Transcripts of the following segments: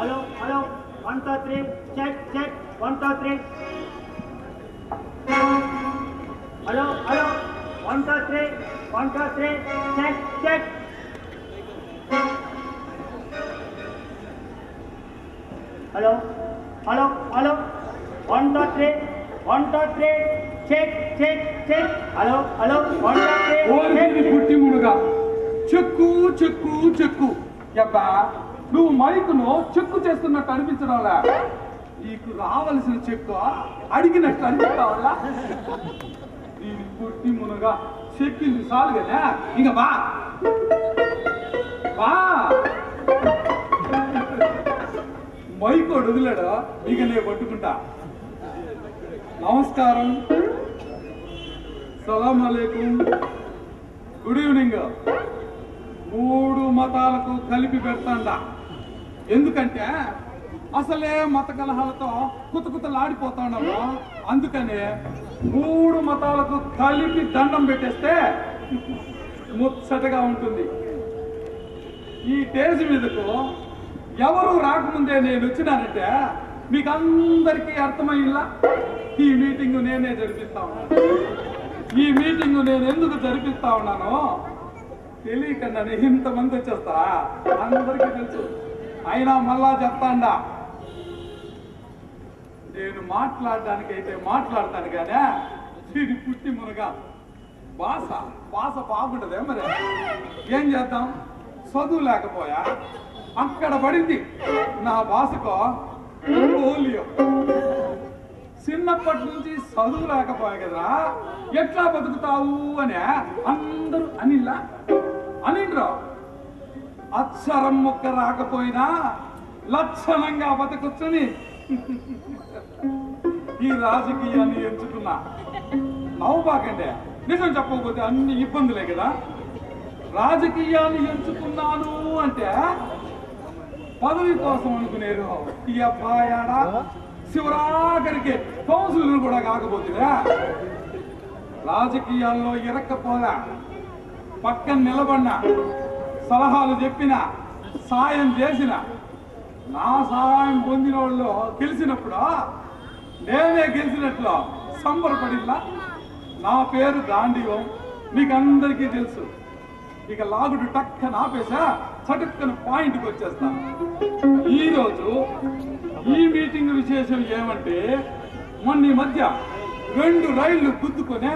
Hello hello one two three check check one two three hello hello one two three one two three check check hello hello hello one two three one two three check check check hello hello one two three ఓరి పుట్టి మునుగా చెక్కు చెక్కు చెక్కు అబ్బా నువ్వు మైకును చెక్కు చేస్తున్నట్టు అనిపించడంలా? నీకు రావలసిన చెక్కు అడిగినట్టు అనిపిస్తావల్లా దీని పుట్టి మునుగా చెక్కింది చాలు కదా? ఇక బా. బా. మైకోడు వదిలేడు ఇక నేను పట్టుకుంటా. నమస్కారం. సలాం అలైకుం. Good evening. మూడు మతాలకు కలిపి పెడతాండా. ఎందుకంటే అసలే మత కలహాలతో కుత కుతలాడిపోతాడము అందుకని మూడు మతాలకు కలిపి దండం పెట్టేస్తే ముచ్చటగా ఉంటుంది. ఈ టేజ్ మీదకు ఎవరు రాకముందే నేను వచ్చినానంటే మీకు అందరికీ అర్థమయ్యిందా ఈ మీటింగ్ నేనే జరిపిస్తా ఉన్నాను. ఈ మీటింగ్ నేను ఎందుకు జరిపిస్తా ఉన్నాను తెలియకుండా నేను ఇంతమంది వచ్చేస్తారా? అందరికీ తెలుసు. అయినా మళ్ళా చెప్తాండా. నేను మాట్లాడడానికి అయితే మాట్లాడతాను కానీ దీని పుట్టి మునగ. భాష భాష బాగుంటదే మరి. ఏం చేద్దాం? చదువు లేకపోయా? అక్కడ పడింది నా భాషకో పోలియో. చిన్నప్పటి నుంచి చదువు లేకపోయా కదా ఎట్లా బతుకుతావు అని అందరూ అనిల్లా అనిండ్రు? అక్షరం మొక్క రాకపోయినా లక్షణంగా బతకొచ్చని. ఈ రాజకీయాన్ని ఎంచుకున్నా నవ్వుబాకండి నిజం చెప్పకపోతే అన్ని ఇబ్బందులే కదా. రాజకీయాన్ని ఎంచుకున్నాను అంటే పదవి కోసం అనుకునేరు. ఈ అబ్బాయాడా శివరాఖరికి కౌన్సిలర్ కూడా కాకపోతుందా రాజకీయాల్లో ఇరక్కపోదా పక్కన నిలబడినా? సలహాలు చెప్పిన సాయం చేసిన నా సహాయం పొందిన వాళ్ళు గెలిచినప్పుడు? నేనే గెలిచినట్లు సంబరపడిల్లా నా పేరు దాండివం మీకు అందరికీ తెలుసు. ఇక లాగుడు టక్కన ఆపేసా చటుక్కన పాయింట్కి వచ్చేస్తాను ఈరోజు ఈ మీటింగ్ విశేషం ఏమంటే మొన్న ఈ మధ్య రెండు రైళ్ళు గుద్దుకొనే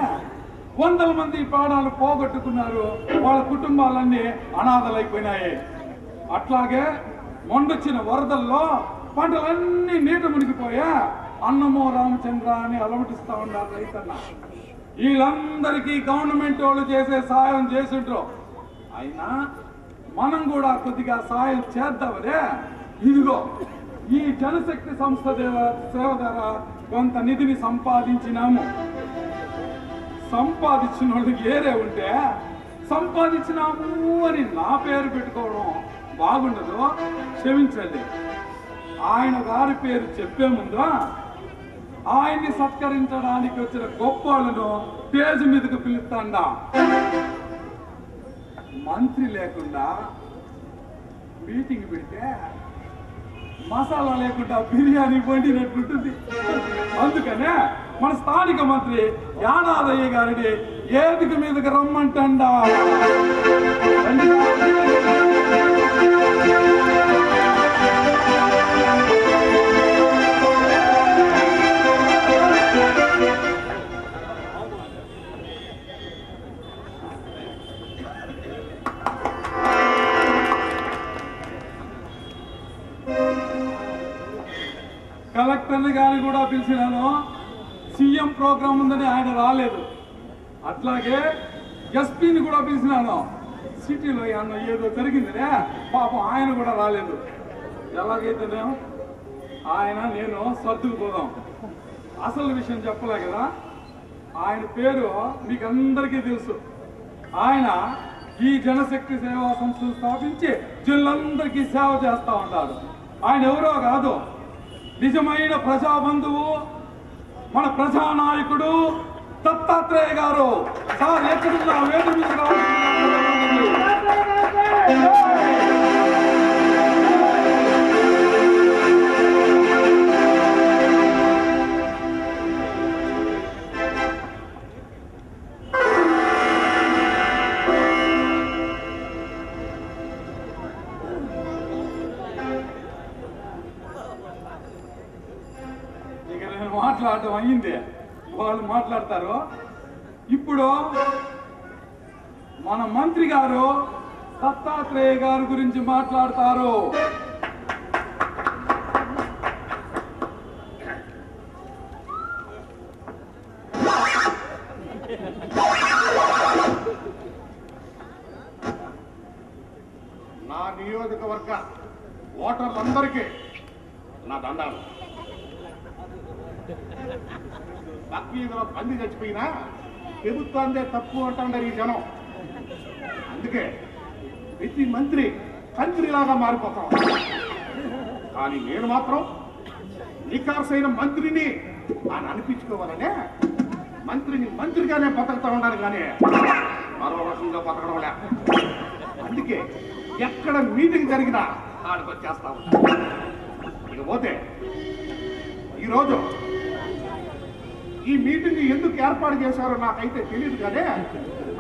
వందల మంది ప్రాణాలు పోగొట్టుకున్నారు. వాళ్ళ కుటుంబాలన్నీ అనాథలైపోయినాయి. అట్లాగే మొండొచ్చిన వరదల్లో పంటలన్నీ నీట మునిగిపోయా. అన్నమో రామచంద్ర అని అలవటిస్తా ఉన్నారు రైతన్న. వీళ్ళందరికీ గవర్నమెంట్ వాళ్ళు చేసే సాయం చేసిండ్రు. అయినా మనం కూడా కొద్దిగా సాయం చేద్దామనే. ఇదిగో ఈ జనశక్తి సంస్థ దేవ- సేవ ద్వారా కొంత నిధిని సంపాదించినాము. సంపాదించిన వాళ్ళకి ఏరే ఉంటే సంపాదించినాము అని నా పేరు పెట్టుకోవడం బాగుండదు. క్షమించండి. ఆయన గారి పేరు చెప్పే ముందు ఆయన్ని సత్కరించడానికి వచ్చిన గొప్ప వాళ్ళను స్టేజ్ మీదకు పిలుస్తాండా. మంత్రి లేకుండా మీటింగ్ పెడితే మసాలా లేకుండా బిర్యానీ వండినట్టుంటుంది. అందుకనే మన స్థానిక మంత్రి యానాదయ్య గారిని ఏదిక మీదకి రమ్మంటండా రండి. కలెక్టర్ని గాని కూడా పిలిచినాను సీఎం ప్రోగ్రామ్ ఉందని ఆయన రాలేదు. అట్లాగే ఎస్పీని కూడా పిలిచినాను. సిటీలో ఏమన్నా ఏదో జరిగిందిరే పాపం ఆయన కూడా రాలేదు. ఎలాగైతేనేమో ఆయన నేను సర్దుకుపోదాం. అసలు విషయం చెప్పలే కదా? ఆయన పేరు మీకు అందరికీ తెలుసు. ఆయన ఈ జనశక్తి సేవా సంస్థను స్థాపించి జనులందరికీ సేవ చేస్తూ ఉంటాడు. ఆయన ఎవరో కాదు. నిజమైన ప్రజాబంధువు మన ప్రజానాయకుడు దత్తాత్రేయ గారు. సార్ ఎక్కడున్నా వేడి మాట్లాడటం అయ్యింది. వాళ్ళు మాట్లాడతారు. ఇప్పుడు మన మంత్రి గారు దత్తాత్రేయ గారి గురించి మాట్లాడతారు నా నియోజకవర్గ ఓటర్లందరికీ నా దండాలు బక్రీదులో పంది చచ్చిపోయినా ప్రభుత్వాందే తప్పు అంటారు ఈ జనం. అందుకే ప్రతి మంత్రి తండ్రిలాగా మారిపోతాం. కానీ నేను మాత్రం నికార్సైన మంత్రిని అని అనిపించుకోవాలనే మంత్రిని మంత్రిగానే బతకతా ఉండాలి కానీ మరో రకంగా బతకడం లే. అందుకే ఎక్కడ మీటింగ్ జరిగినా ఆడికి వచ్చేస్తా ఉంటా ఇకపోతే ఈరోజు ఈ మీటింగ్ ఎందుకు ఏర్పాటు చేశారో నాకైతే తెలియదు కానీ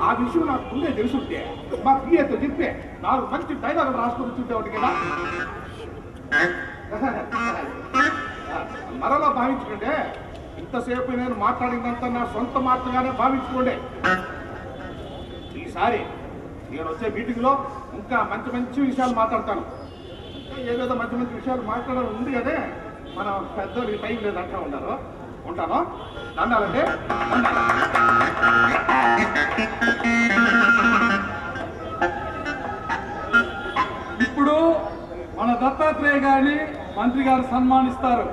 ఆ విషయం నాకు ముందే తెలుసుంటే మా పిఏతో చెప్పే నాలుగు మంచి డైలాగ్ రాసుకొని చూడేవాడి కదా. మరలా భావించుకుంటే ఇంతసేపు నేను మాట్లాడిందంతా నా సొంత మాటగానే భావించుకోండి. ఈసారి నేను వచ్చే మీటింగ్లో ఇంకా మంచి మంచి విషయాలు మాట్లాడతాను. ఇంకా ఏదేదో మంచి మంచి విషయాలు మాట్లాడాలి ఉంది కదే మన పెద్దోళ్ళు టైం లేదు అంటా ఉన్నారు. ఉంటాను. దండాలంటే ఇప్పుడు మన దత్తాత్రేయ గారిని మంత్రి గారు సన్మానిస్తారు.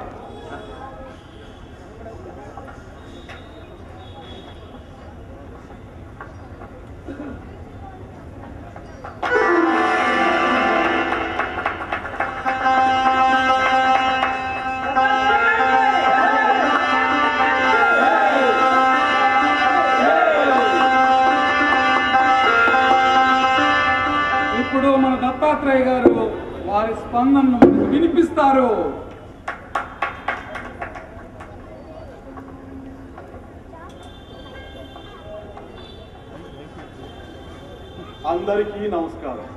ఇప్పుడు మన దత్తాత్రేయ గారు వారి స్పందనను వినిపిస్తారు. అందరికీ నమస్కారం.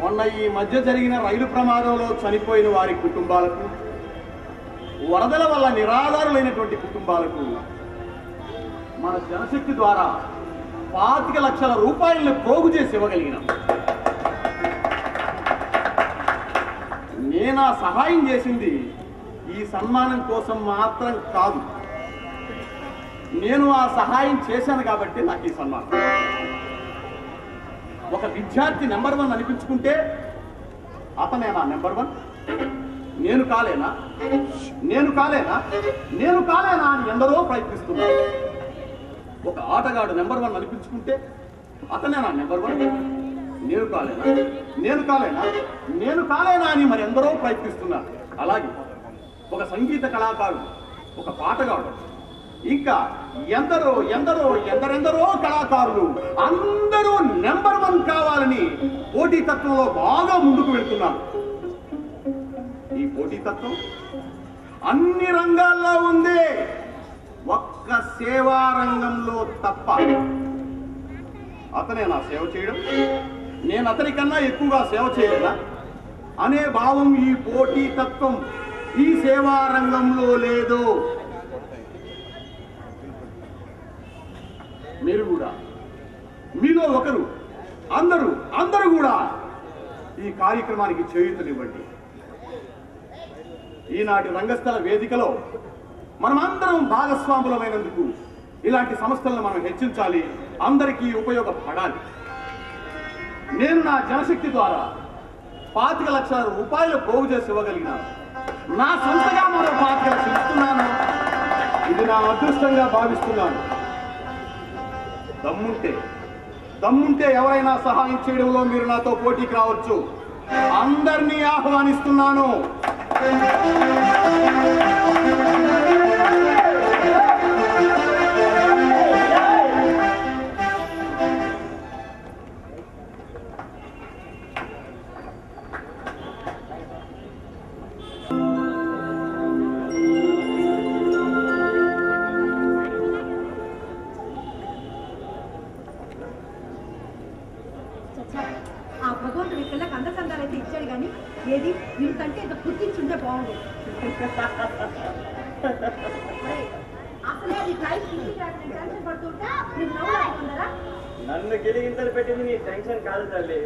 మొన్న ఈ మధ్య జరిగిన రైలు ప్రమాదంలో చనిపోయిన వారి కుటుంబాలకు వరదల వల్ల నిరాధారులైనటువంటి కుటుంబాలకు మన జనశక్తి ద్వారా పాతిక లక్షల రూపాయలను పోగు చేసి ఇవ్వగలిగినాం. నేను ఆ సహాయం చేసింది ఈ సన్మానం కోసం మాత్రం కాదు. నేను ఆ సహాయం చేశాను కాబట్టి నాకు ఈ సన్మానం. ఒక విద్యార్థి నెంబర్ వన్ అనిపించుకుంటే అతనే నా నెంబర్ వన్. నేను కాలేనా? నేను కాలేనా? నేను కాలేనా అని ఎందరో ప్రయత్నిస్తున్నాను ఒక ఆటగాడు నెంబర్ వన్ అనిపించుకుంటే అతనే నా నెంబర్ వన్. నేను కాలేనా? నేను కాలేనా? నేను కాలేనా అని మరి ఎందరో ప్రయత్నిస్తున్నారు. అలాగే ఒక సంగీత కళాకారుడు ఒక పాటగాడు ఇంకా ఎందరో ఎందరో ఎందరెందరో కళాకారులు అందరూ నెంబర్ వన్ కావాలని పోటీతత్వంలో బాగా ముందుకు వెళ్తున్నారు. ఈ పోటీతత్వం అన్ని రంగాల్లో ఉంది. ఒక్క సేవా రంగంలో తప్ప అతనే నా సేవ చేయడం. నేను అతనికన్నా ఎక్కువగా సేవ చేయలేనా? అనే భావం ఈ పోటీతత్వం ఈ సేవా రంగంలో లేదు. మీరు కూడా మీలో ఒకరు అందరూ అందరూ కూడా ఈ కార్యక్రమానికి చేయుతనివ్వండి. ఈనాటి రంగస్థల వేదికలో మనమందరం భాగస్వాములమైనందుకు ఇలాంటి సంస్థలను మనం హెచ్చించాలి. అందరికీ ఉపయోగపడాలి. నేను నా జనశక్తి ద్వారా పాతిక లక్షల రూపాయలు పోగు చేసి ఇవ్వగలిగినాను. నా సొంతగా మరో పాతిక లక్షలు ఇస్తున్నాను. ఇది నా అదృష్టంగా భావిస్తున్నాను. దమ్ముంటే దమ్ముంటే ఎవరైనా సహాయం చేయడంలో మీరు నాతో పోటీకి రావచ్చు. అందరినీ ఆహ్వానిస్తున్నాను. టెన్షన్ కాదు తల్లి.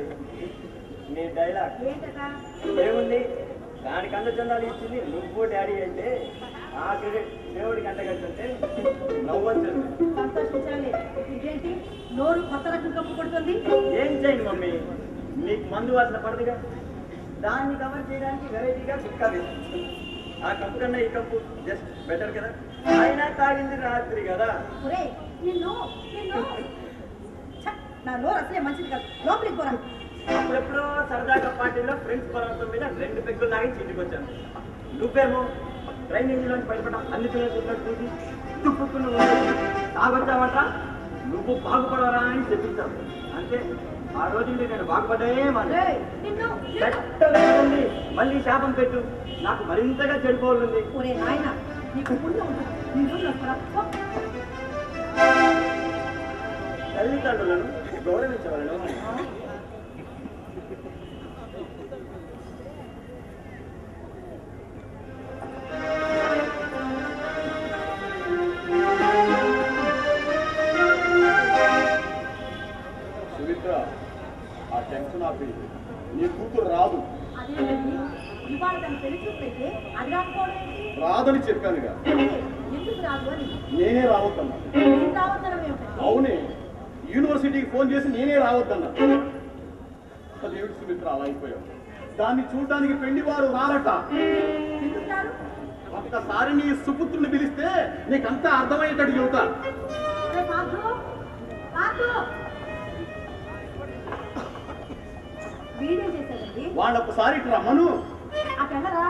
నీ డైలాగ్ ఏముంది? దానికి అందచందాలు ఇచ్చింది నువ్వు డాడీ అంటే ఆ క్రెడిట్ దేవుడికి అంటగట్టుంటే నవ్వొచ్చింది. సంతోషించాలి. ఇదేంటి? నోరు కొత్త రకం కప్పు కొడుతుంది? ఏం చేయండి మమ్మీ? నీకు మందు వాసన పడదుగా? దాన్ని కవర్ చేయడానికి వెరైటీగా కుక్క. ఆ కప్పు కన్నా ఈ కప్పు జస్ట్ బెటర్ కదా? అయినా తాగింది రాత్రి కదా. నిన్ను నిన్ను నా నోరు అసలే మంచిది కాదు. లోపలికి పోరా. అప్పుడెప్పుడో సరదాగా పార్టీలో ఫ్రెండ్స్ పర్వతం మీద రెండు పెగ్గులు తాగి ఇంటికి వచ్చాను. నువ్వేమో ట్రైన్ ఇంజిన్లోంచి బయటపడ్డా అన్ని చూసి తుప్పుకుని తాగొచ్చావట? నువ్వు బాగుపడవరా అని చెప్పించావు అంతే. ఆ రోజు నేను నిన్ను పెట్టలేదండి మళ్ళీ శాపం పెట్టు. నాకు మరింతగా చెడిపోవాలండి. తల్లిదండ్రులను గౌరవించవలను సుమిత్ర ఆ టెన్షన్ ఆపి నీ కూతురు రాదు. రాదని చెప్పానుగా. నేనే రావద్దన్నా అవునే. యూనివర్సిటీకి ఫోన్ చేసి నేనే రావద్దన్నా. అదేమిటి సుమిత్ర అలా అయిపోయావు దాన్ని చూడడానికి పెళ్ళి వారు రారట. రారు ఒక్కసారి నీ సుపుత్రుని పిలిస్తే నీకంతా అర్థమయ్యేటట్టు చెబుతా. ఒరే పార్థు పార్థు వీడియో చేశాడండి. వాళ్ళు ఒక్కసారి ఇటు రమ్మను పెద్దగా.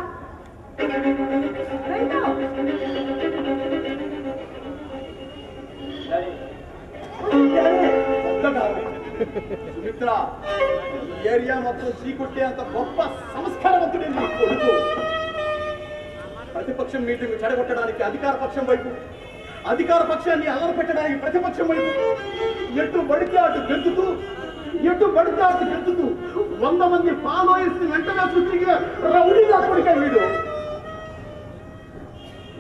సుమిత్ర ఏరియా మొత్తం చీకొట్టే అంత గొప్ప సంస్కారవంతుడే నీ కొడుకు. ప్రతిపక్షం మీటింగ్ చెడగొట్టడానికి అధికార పక్షం వైపు అధికార పక్షాన్ని అల్లరి పెట్టడానికి ప్రతిపక్షం వైపు ఎటు పడితే అటు గెంతుతూ ఎటు పడితే అటు గెంతుతూ వంద మంది ఫాలోయర్స్ వెంటనే సృష్టిగా రౌడీ కొడుక వీడు.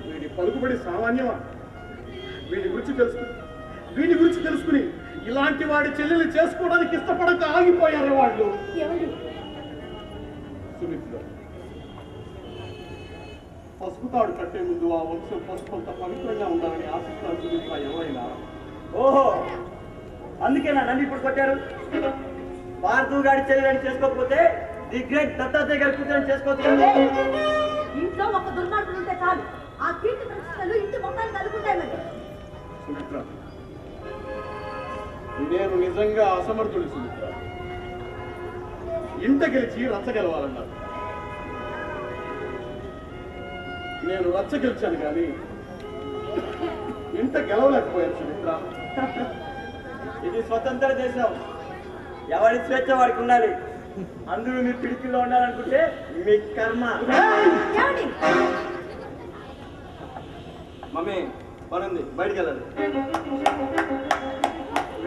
వీడి పలుకుబడి సామాన్యమా? వీడి గురించి తెలుసుకుంటుంది వీడి గురించి తెలుసుకుని ఇలాంటి వాడి చెల్లెలు చేసుకోవడానికి ఇష్టపడక ఆగిపోయారు వాళ్ళు. ఏమండి? సుమిత్ర పసుపు తాడు కట్టే ముందు ఆ వంశం పసుపు అంత పవిత్రంగా ఉండాలని ఆశిస్తాను సుమిత్ర ఎవరైనా? ఓహో! అందుకే నా నన్ను ఇప్పుడు కొట్టారు. భారతు గారి చెల్లెలని చేసుకోకపోతే ది గ్రేట్ దత్తాత్రేయ గారి కూతురని చేసుకోవచ్చు ఇంట్లో ఒక దుర్మార్గుడు ఉంటే చాలు. ఆ కీర్తి ప్రతిష్టలు ఇంటి మొత్తాన్ని కలుగుతాయి మరి సుమిత్ర నేను నిజంగా అసమర్థుడి సుమిత్ర. ఇంట గెలిచి రచ్చ గెలవాలన్నారు. నేను రచ్చ గెలిచాను కానీ ఇంట గెలవలేకపోయాను సుమిత్ర. ఇది స్వతంత్ర దేశం. ఎవరి స్వేచ్ఛ వాడికి ఉండాలి? అందరూ మీ పిడికిల్లో ఉండాలనుకుంటే మీ కర్మ. మమ్మీ పనుంది. బయటికి వెళ్ళాలి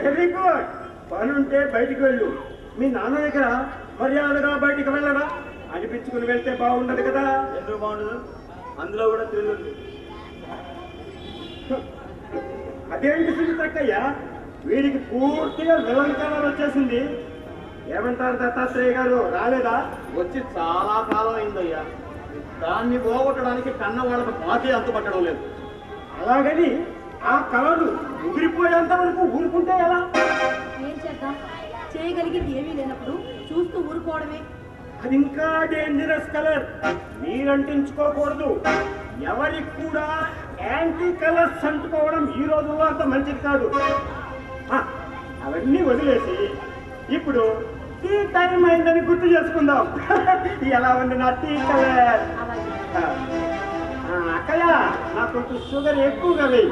వెరీ గుడ్ పని ఉంటే బయటికి వెళ్ళు. మీ నాన్న దగ్గర మర్యాదగా బయటికి వెళ్ళరా? అనిపించుకుని వెళ్తే బాగుండదు కదా. ఎందుకు బాగుండదు? అందులో కూడా ఉంది అదేంటి సుమిత్రక్కయ్య వీడికి పూర్తిగా విలన్ కలర్ వచ్చేసింది. ఏమంటారు దత్తాత్రేయ గారు? రాలేదా? వచ్చి చాలా కాలం అయిందయ్యా. దాన్ని పోగొట్టడానికి కన్న వాళ్ళకి మాకే అంతుపట్టడం లేదు. అలాగని ఆ కలరు ముదిరిపోయేంత వరకు ఊరుకుంటే ఎలా ఏం చేద్దాం చేయగలిగింది ఏమీ లేనప్పుడు చూస్తూ ఊరుకోవడమే. అది ఇంకా డేంజరస్ కలర్ మీరంటించుకోకూడదు. ఎవరికి కూడా యాంటీ కలర్స్ అంటుకోవడం ఈ రోజుల్లో అంత మంచిది కాదు. అవన్నీ వదిలేసి ఇప్పుడు టీ టైం అయిందని గుర్తు చేసుకుందాం. ఎలా ఉంది నా టీ కలర్? అక్కయ్య నాకు కొంచెం షుగర్ ఎక్కువగా వేయి.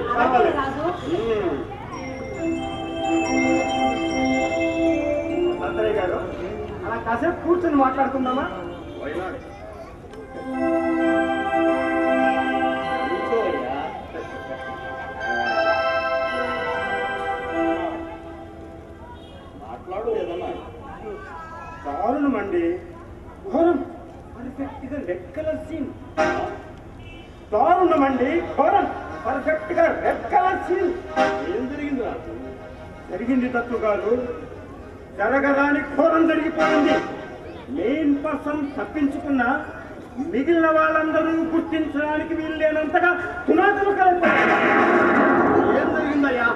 కాసేపు కూర్చొని మాట్లాడుకుందామా? వైనాడు కూర్చోవయ్యా. మాట్లాడు ఏదన్నా. దారుణమండి ఘోరం. రెడ్ కలర్ సీన్ దారుణమండి ఘోరం. పర్ఫెక్ట్గా రెడ్ కలర్ సీన్ ఏం జరిగింది రాజు జరిగింది తత్తు గారు జరగరాని ఘోరం జరిగిపోయింది. మెయిన్ పర్సన్ తప్పించుకున్న మిగిలిన వాళ్ళందరూ గుర్తించడానికి వీలు లేనంతగా కలిపారు ఏం జరిగిందయ్యా?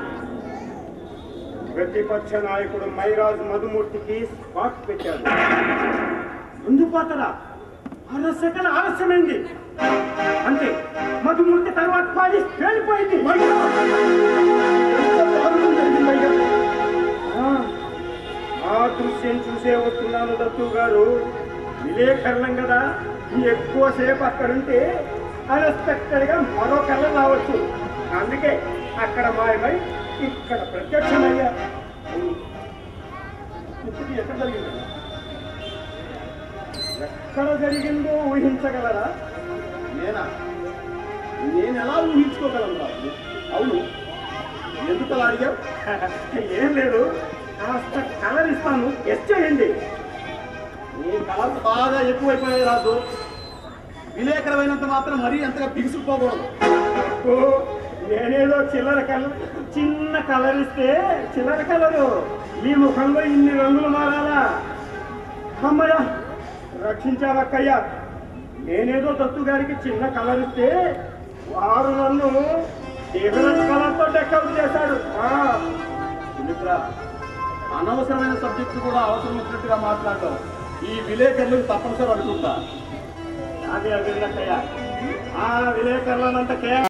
ప్రతిపక్ష నాయకుడు మైరాజు మధుమూర్తికి స్పాట్ పెట్టాడు ముందు పాతరా? అర సెకండ్ ఆలస్యమైంది. అంతే మధుమూర్తి తర్వాత పాలి పేలిపోయింది. ఆ దృశ్యం చూసే వస్తున్నాను దత్తు గారు. విలేకరణం కదా ఎక్కువసేపు అక్కడుంటే అన్ఎక్స్పెక్టెడ్గా మరో కళ్ళ రావచ్చు. అందుకే అక్కడ మాయమై ఇక్కడ ప్రత్యక్షమయ్యా ఇప్పుడు ఎక్కడ జరిగింది? ఎక్కడ జరిగిందో ఊహించగలరా? నేనా? నేను ఎలా ఊహించుకోగలను అవును. ఎందుకు అలా అడిగావు? ఏం లేదు. కాస్త కలర్ ఇస్తాను. ఎస్ చేయండి. నీ కళలు బాగా ఎక్కువైపోయాయి రాజు. విలేకరమైనంత మాత్రం మరీ అంతగా బిగుసుకుపోకూడదు. ఓ, నేనేదో చిల్లర కలర్ చిన్న కలర్ ఇస్తే చిల్లర కలరు. మీ ముఖంలో ఇన్ని రంగులు మారాలా? అమ్మయ్య రక్షించావక్కయ్యా నేనేదో దత్తు గారికి చిన్న కలర్ ఇస్తే వారు నన్ను డిఫరెంట్ కలర్తో డెకౌట్ చేశాడు అనవసరమైన సబ్జెక్టు కూడా అవసరం వచ్చినట్టుగా మాట్లాడటం ఈ విలేకరులకు తప్పనిసరి అడుగుతుందా అదే అదే ఆ విలేకరులనంత కేవలం